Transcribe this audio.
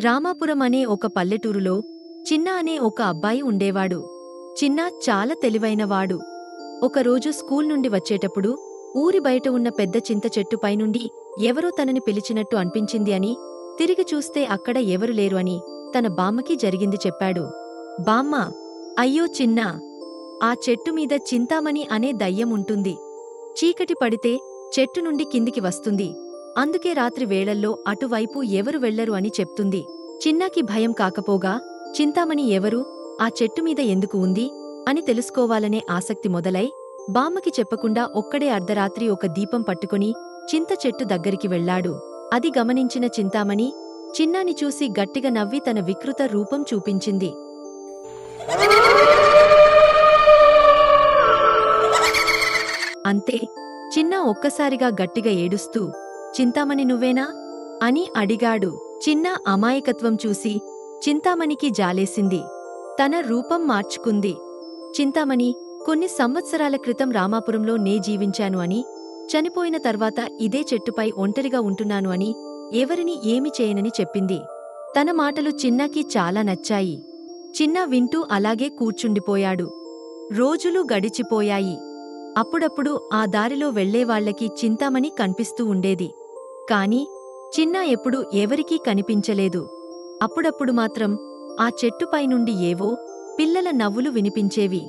రామాపురం అనే ఒక పల్లెటూరులో చిన్న అనే ఒక అబ్బాయి ఉండేవాడు. చిన్న చాలా తెలివైనవాడు. ఒకరోజు స్కూల్ నుండి వచ్చేటప్పుడు ఊరి బయట ఉన్న పెద్ద చింత చెట్టు పైనుండి ఎవరో తనని పిలిచినట్టు అనిపించింది అని తిరిగి చూస్తే అక్కడ ఎవరు లేరు అని తన బామ్మకి జరిగింది చెప్పాడు. బామ్మ అయ్యో చిన్నా ఆ చెట్టు మీద చింతామణి అనే దయ్యం ఉంటుంది. చీకటి పడితే చెట్టు నుండి కిందికి వస్తుంది. అందుకే రాత్రి వేళల్లో అటువైపు ఎవరు వెళ్ళరు అని చెప్తుంది. చిన్నాకి భయం కాకపోగా చింతామణి ఎవరు ఆ చెట్టుమీద ఎందుకు ఉంది అని తెలుసుకోవాలనే ఆసక్తి మొదలై బామ్మకి చెప్పకుండా ఒక్కడే అర్ధరాత్రి ఒక దీపం పట్టుకుని చింత చెట్టు దగ్గరికి వెళ్ళాడు అది గమనించిన చింతామణి చిన్నాని చూసి గట్టిగా నవ్వి తన వికృత రూపం చూపించింది. అంతే చిన్న ఒక్కసారిగా గట్టిగా ఏడుస్తూ చింతామణి నువ్వేనా? అని అడిగాడు. చిన్న అమాయకత్వం చూసి చింతామణికి జాలేసింది. తన రూపం మార్చుకుంది. చింతామణి కొన్ని సంవత్సరాల క్రితం రామాపురంలో నే జీవించాను అని చనిపోయిన తర్వాత ఇదే చెట్టుపై ఒంటరిగా ఉంటున్నాను అని ఎవరిని ఏమి చేయనని చెప్పింది. తన మాటలు చిన్నాకి చాలా నచ్చాయి. చిన్న వింటూ అలాగే కూర్చుండిపోయాడు. రోజులు గడిచిపోయాయి. అప్పుడప్పుడు ఆ దారిలో వెళ్ళేవాళ్ళకి చింతామణి కనిపిస్తూ ఉండేది. కాని చిన్న ఎప్పుడు ఎవరికీ కనిపించలేదు. అప్పుడప్పుడు మాత్రం ఆ చెట్టుపై నుండి ఏవో పిల్లల నవ్వులు వినిపించేవి.